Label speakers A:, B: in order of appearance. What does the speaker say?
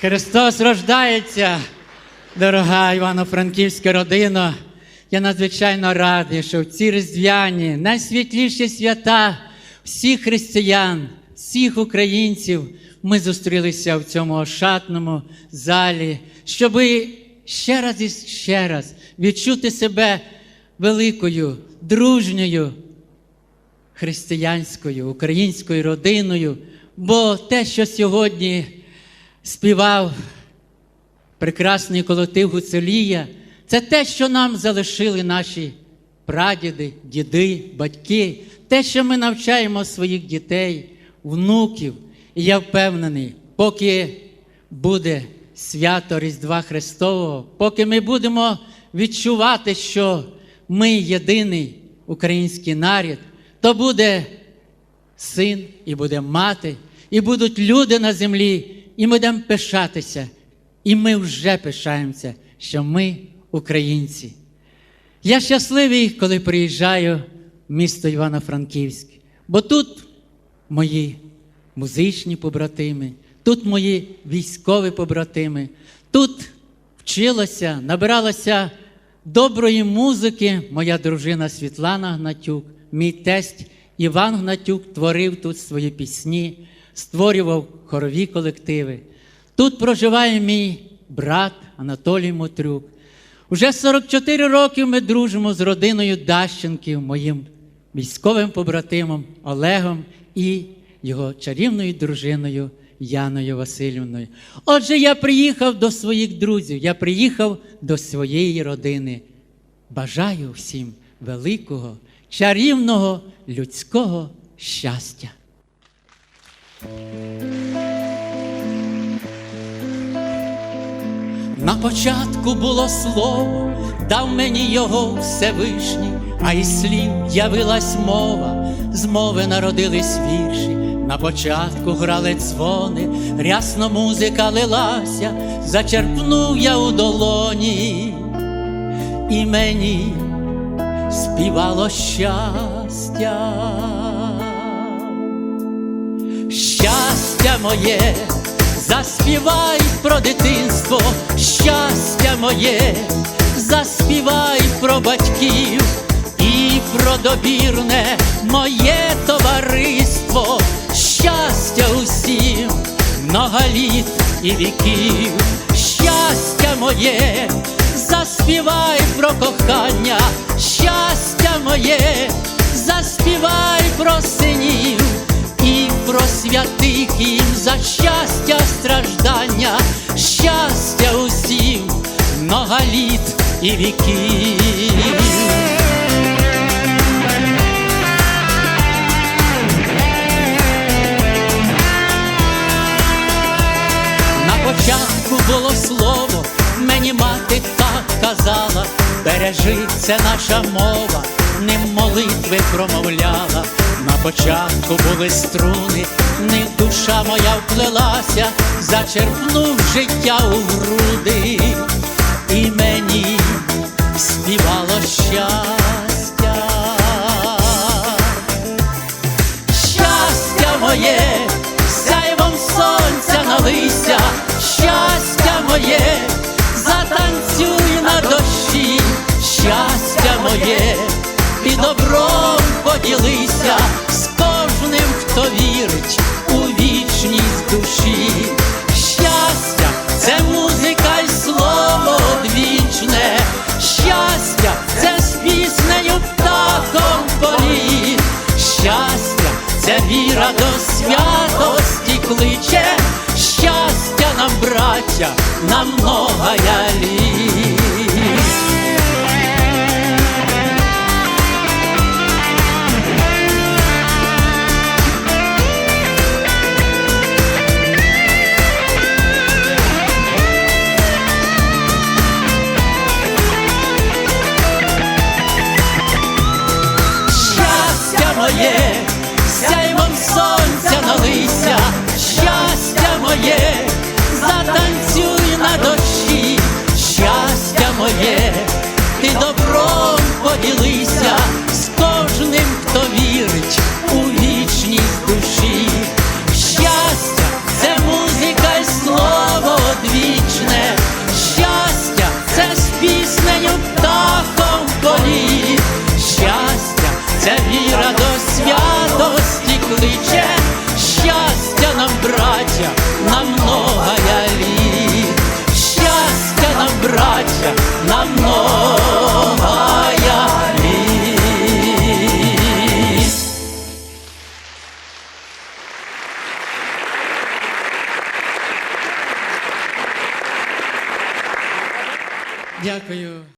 A: Христос рождається, дорога Івано-Франківська родина. Я надзвичайно радий, що в ці різдвяні, найсвітліші свята всіх християн, всіх українців ми зустрілися в цьому ошатному залі, щоб ще раз і ще раз відчути себе великою, дружньою, християнською, українською родиною. Бо те, що сьогодні співав прекрасний колектив Гуцелія, це те, що нам залишили наші прадіди, діди, батьки, те, що ми навчаємо своїх дітей, внуків. І я впевнений, поки буде свято Різдва Христового, поки ми будемо відчувати, що ми єдиний український народ, то буде син, і буде мати, і будуть люди на землі, і ми будемо пишатися. І ми вже пишаємося, що ми українці. Я щасливий, коли приїжджаю в місто Івано-Франківськ, бо тут мої музичні побратими, тут мої військові побратими, тут вчилася, набиралася доброї музики моя дружина Світлана Гнатюк, мій тесть Іван Гнатюк творив тут свої пісні, створював хорові колективи. Тут проживає мій брат Анатолій Мотрюк. Уже 44 роки ми дружимо з родиною Дащенків, моїм військовим побратимом Олегом і його чарівною дружиною Яною Васильівною. Отже, я приїхав до своїх друзів, я приїхав до своєї родини. Бажаю всім великого, чарівного людського щастя. На початку було слово, дав мені його Всевишній, а із слів явилась мова, з мови народились вірші. На початку грали дзвони, рясно музика лилася, зачерпнув я у долоні, і мені співало щастя. Моє, заспівай про дитинство, щастя моє, заспівай про батьків і про добірне моє товариство, щастя усім, много літ і віків, щастя моє, заспівай про кохання, щастя моє, заспівай про святих їм за щастя страждання, щастя усім, много літ і віків. На початку було слово, мені мати так казала, бережи, це наша мова, ним молитви промовляла. На початку були струни, них душа моя вплелася, зачерпнув життя у груди, і мені співало щастя. Щастя моє, сяйвом сонця налися, щастя моє, затанцюй на дощі, щастя моє, ти добром поділися віра до святості кличе, щастя нам, браття, на многая літ. щастя на многое лет. Счастья нам, братья. Дякую.